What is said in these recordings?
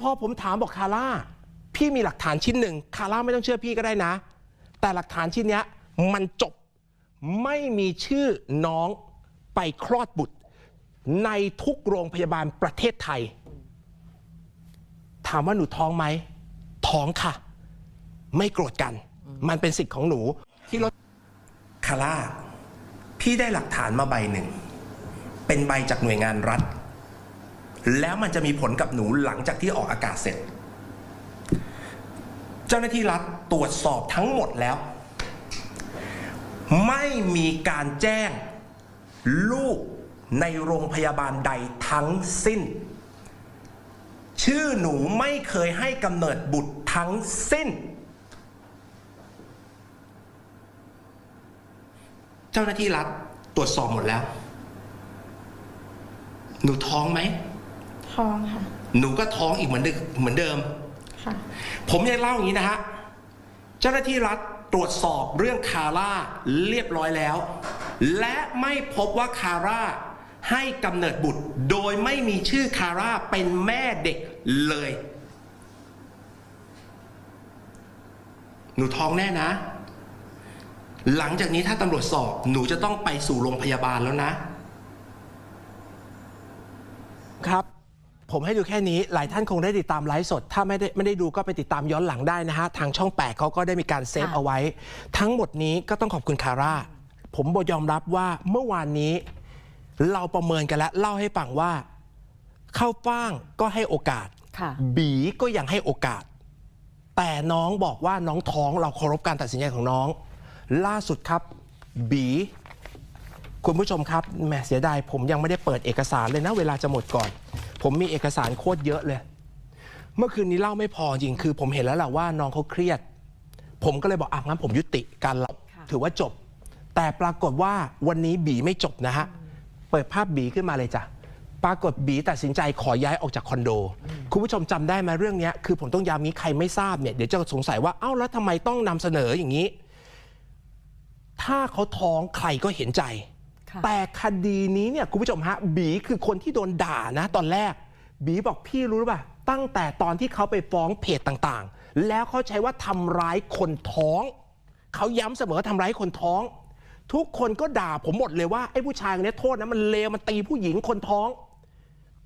พอผมถามบอกคาร่า พี่มีหลักฐานชิ้นหนึ่งคาร่าไม่ต้องเชื่อพี่ก็ได้นะ แต่หลักฐานชิ้นนี้มันจบไม่มีชื่อน้องไปคลอดบุตร ในทุกโรงพยาบาลประเทศไทย ถามว่าหนูท้องไหม ท้องค่ะ ไม่โกรธกัน มันเป็นสิทธิ์ของหนูที่รถคาร่า พี่ได้หลักฐานมาใบหนึ่ง เป็นใบจากหน่วยงานรัฐ แล้วมันจะมีผลกับหนูหลังจากที่ออกอากาศเสร็จ เจ้าหน้าที่รัฐตรวจสอบทั้งหมดแล้ว ไม่มีการแจ้งลูกในโรงพยาบาลใดทั้งสิ้น ชื่อหนูไม่เคยให้กำเนิดบุตรทั้งสิ้น เจ้าหน้าที่รัฐตรวจสอบหมดแล้ว หนูท้องไหม ท้องค่ะ หนูก็ท้องอีกเหมือนเดิมเหมือนเดิมค่ะ ผมยังเล่าอย่างนี้นะฮะ เจ้าหน้าที่รัฐตรวจสอบเรื่องคาร่าเรียบร้อยแล้ว และไม่พบว่าคาร่าให้กำเนิดบุตร โดยไม่มีชื่อคาร่าเป็นแม่เด็กเลย หนูท้องแน่นะ หลังจากนี้ถ้าตำรวจสอบหนูจะต้องไปสู่โรงพยาบาลแล้วนะครับ ผมให้ดูแค่นี้ หลายท่านคงได้ติดตามไลฟ์สด ถ้าไม่ได้ไม่ได้ดูก็ไปติดตามย้อนหลังได้นะฮะ ทางช่อง 8เขาก็ได้มีการเซฟค่ะเอาไว้ ทั้งหมดนี้ก็ต้องขอบคุณคาร่า ผมบยอมรับว่าเมื่อวานนี้ เราประเมินกันแล้วเล่าให้ฟังว่า เข้าป้างก็ให้โอกาสค่ะบีก็ยังให้โอกาส แต่น้องบอกว่าน้องท้องเราเคารพการตัดสินใจของน้อง ล่าสุดครับบีคุณผู้ชมครับแหมเสียดายผมยังไม่ได้เปิดเอกสารเลยนะ เวลาจะหมดก่อน ผมมีเอกสารโคตรเยอะเลย เมื่อคืนนี้เล่าไม่พอจริงคือ ผมเห็นแล้วแหละว่าน้องเขาเครียด ผมก็เลยบอกอะงั้นผมยุติการรับค่ะถือว่าจบ แต่ปรากฏว่าวันนี้บีไม่จบนะฮะเปิดภาพบีขึ้นมาเลยจ้ะปรากฏบีตัดสินใจขอย้ายออกจากคอนโด คุณผู้ชมจำได้ไหมเรื่องเนี้ยคือผมต้องย้ำนี้ใครไม่ทราบเนี่ยเดี๋ยวจะสงสัยว่าเอ้าแล้วทำไมต้องนำเสนออย่างนี้ ถ้าเขาท้องใครก็เห็นใจค่ะ แต่คดีนี้เนี่ยคุณผู้ชมฮะบีคือคนที่โดนด่านะตอนแรก บีบอกพี่รู้รือเปล่าตั้งแต่ตอนที่เขาไปฟ้องเพจต่างๆ แล้วเขาใช้ว่าทำร้ายคนท้อง เขาย้ำเสมอว่าทำร้ายคนท้อง ทุกคนก็ด่าผมหมดเลยว่าไอ้ผู้ชายคนนี้โทษนะมันเลวมันตีผู้หญิงคนท้อง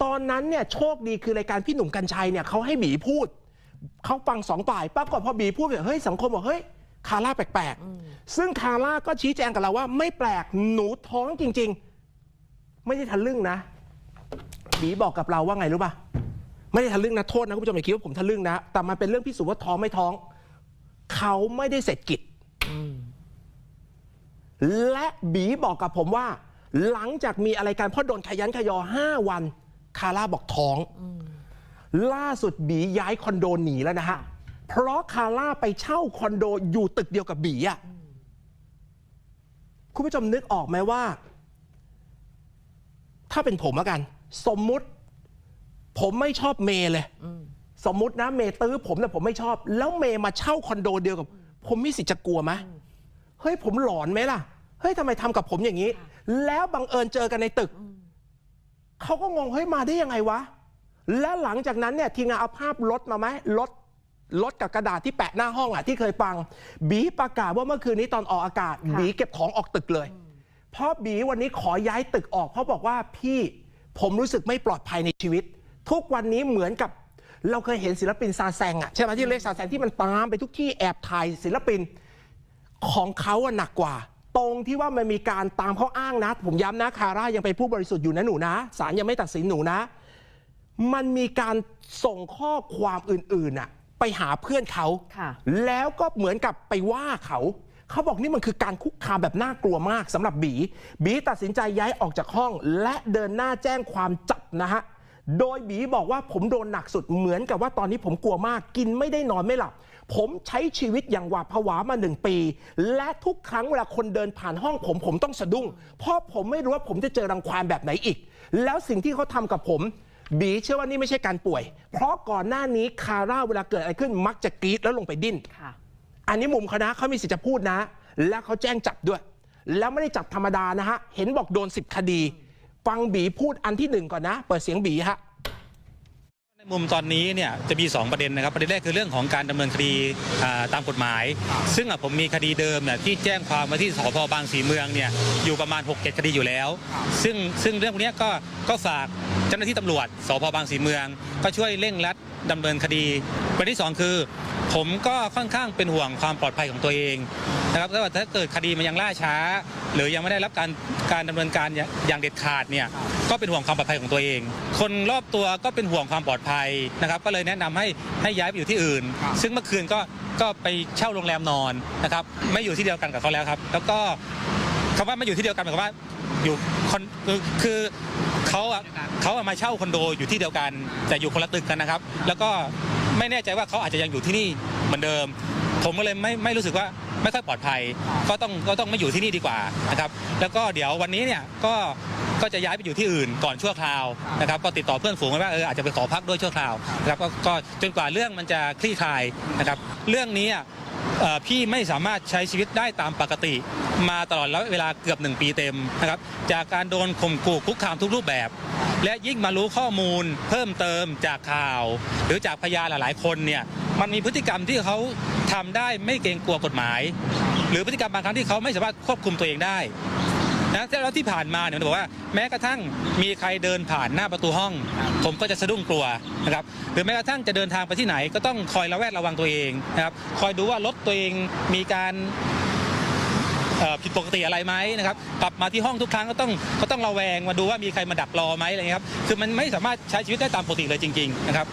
ตอนนั้นเนี่ยโชคดีคือรายการพี่หนุ่มกัญชัยเนี่ยเขาให้บีพูดเขาฟังสองฝ่ายปรากฏพอบีพูดเนี่ยเฮ้ยสังคมบอกเฮ้ย คาร่าแปลกๆ ซึ่งคาร่าก็ชี้แจงกับเราว่าไม่แปลกหนูท้องจริง ๆ ไม่ได้ทะลึ่งนะบีบอกกับเราว่าไงรู้ป่ะไม่ได้ทะลึ่งนะโทษนะคุณผู้ชมอย่าคิดว่าผมทะลึ่งนะ แต่มันเป็นเรื่องพิสูจน์ว่าท้องไม่ท้อง เขาไม่ได้เสร็จกิจและบีบอกกับผมว่า หลังจากมีอะไรกันเพราะโดนขยันขยอ5วัน คาร่าบอกท้อง ล่าสุดบีย้ายคอนโดหนีแล้วนะฮะ เพราะคาร่าไปเช่าคอนโดอยู่ตึกเดียวกับบีอะคุณผู้ชมนึกออกไหมว่า ถ้าเป็นผมแล้วกัน สมมุติ ผมไม่ชอบเมย์เลย สมมุตินะ เมย์ตื้อผมแต่ผมไม่ชอบ แล้วเมย์มาเช่าคอนโดเดียวกับ ผมมีสิทธิ์จะกลัวไหมเฮ้ยผมหลอนไหมล่ะเฮ้ยทำไมทำกับผมอย่างนี้ แล้วบังเอิญเจอกันในตึกเขาก็งงเฮ้ยมาได้ยังไงวะ และหลังจากนั้นเนี่ยทีมงานเอาภาพรถมาไหมรถ รถกับกระดาษที่แปะหน้าห้องอะที่เคยฟัง บีประกาศว่าเมื่อคืนนี้ตอนออกอากาศค่ะบีเก็บของออกตึกเลยเพราะบีวันนี้ขอย้ายตึกออกเพราะบอกว่าพี่ผมรู้สึกไม่ปลอดภัยในชีวิต ทุกวันนี้เหมือนกับ เราเคยเห็นศิลปินซาแซงอะใช่ไหมที่เรียกซาแซงที่มันตามไปทุกที่แอบถ่ายศิลปินของเขาอะหนักกว่า ตรงที่ว่ามันมีการตามเขาอ้างนะ ผมย้ำนะคาร่ายังเป็นผู้บริสุทธิ์อยู่นะหนูนะศาลยังไม่ตัดสินหนูนะ มันมีการส่งข้อความอื่นๆน่ะ ไปหาเพื่อนเขาค่ะแล้วก็เหมือนกับไปว่าเขาเขาบอกนี่มันคือการคุกคามแบบน่ากลัวมากสำหรับบี บีตัดสินใจย้ายออกจากห้อง และเดินหน้าแจ้งความจับนะฮะ โดยบีบอกว่าผมโดนหนักสุดเหมือนกับว่าตอนนี้ผมกลัวมากกินไม่ได้นอนไม่หลับ ผมใช้ชีวิตอย่างหวาดผวามาหนึ่งปี และทุกครั้งเวลาคนเดินผ่านห้องผมผมต้องสะดุ้ง เพราะผมไม่รู้ว่าผมจะเจอรังควานแบบไหนอีก แล้วสิ่งที่เขาทำกับผม บีเชื่อว่านี่ไม่ใช่การป่วย เพราะก่อนหน้านี้คาร่าเวลาเกิดอะไรขึ้นมักจะกรีดแล้วลงไปดิ้นค่ะอันนี้มุมเขานะเขามีสิทธิ์จะพูดนะ แล้วเขาแจ้งจับด้วย แล้วไม่ได้จับธรรมดานะฮะ เห็นบอกโดน 10 คดี ฟังบีพูดอันที่หนึ่งก่อนนะ เปิดเสียงบีฮะในในมุมตอนนี้เนี่ยจะมี 2 ประเด็นนะครับ ประเด็นแรกคือเรื่องของการดำเนินคดีอ่าตามกฎหมาย ซึ่งอะผมมีคดีเดิมเนี่ยที่แจ้งความมาที่สพบางสีเมืองเนี่ยอยู่ประมาณ 6-7 คดีอยู่แล้ว ซึ่งซึ่งเรื่องพวกเนี้ยก็ก็ฝากเจ้าหน้าที่ตำรวจสพบางสีเมือง ก็ช่วยเร่งรัดดำเนินคดีประเด็นที่สองคือ ผมก็ค่อนข้างเป็นห่วงความปลอดภัยของตัวเองนะครับถ้าถ้าเกิดคดีมันยังล่าช้า หรือยังไม่ได้รับการการดำเนินการอย่างเด็ดขาดเนี่ยก็เป็นห่วงความปลอดภัยของตัวเอง คนรอบตัวก็เป็นห่วงความปลอดภัยนะครับ ก็เลยแนะนำให้ให้ย้ายไปอยู่ที่อื่น ซึ่งเมื่อคืนก็ก็ไปเช่าโรงแรมนอนนะครับ ไม่อยู่ที่เดียวกันกับเขาแล้วครับ แล้วก็คำว่าไม่อยู่ที่เดียวกันหมายความว่าอยู่คนคือ เขาอะเขาอะมาเช่าคอนโดอยู่ที่เดียวกัน แต่อยู่คนละตึกกันนะครับ แล้วก็ไม่แน่ใจว่าเขาอาจจะยังอยู่ที่นี่เหมือนเดิม ผมก็เลยไม่ไม่รู้สึกว่าไม่ค่อยปลอดภัย ก็ต้องก็ต้องไม่อยู่ที่นี่ดีกว่านะครับ แล้วก็เดี๋ยววันนี้เนี่ยก็ก็จะย้ายไปอยู่ที่อื่นก่อนชั่วคราวนะครับ ก็ติดต่อเพื่อนฝูงไว้ว่าเอออาจจะไปขอพักด้วยชั่วคราวนะครับก็ก็จนกว่าเรื่องมันจะคลี่คลายนะครับ เรื่องนี้อะ พี่ไม่สามารถใช้ชีวิตได้ตามปกติ มาตลอดแล้วเวลาเกือบ 1 ปีเต็มนะครับจากการโดนข่มขู่คุกคามทุกรูปแบบ และยิ่งมารู้ข้อมูลเพิ่มเติมจากข่าว หรือจากพยานหลายๆ คนเนี่ยมันมีพฤติกรรมที่เขาทำได้ไม่เกรงกลัวกฎหมาย หรือพฤติกรรมบางครั้งที่เขาไม่สามารถควบคุมตัวเองได้ นะแล้วที่ผ่านมาเนี่ยผมบอกว่าแม้กระทั่งมีใครเดินผ่านหน้าประตูห้อง ผมก็จะสะดุ้งกลัวนะครับหรือแม้กระทั่งจะเดินทางไปที่ไหนก็ต้องคอยระแวดระวังตัวเองนะครับคอยดูว่ารถตัวเองมีการผิดปกติอะไรไหมนะครับกลับมาที่ห้องทุกครั้งก็ต้องก็ต้องระแวงมาดูว่ามีใครมาดักรอไหมอะไรเงี้ยครับคือมันไม่สามารถใช้ชีวิตได้ตามปกติเลยจริง ๆ นะครับ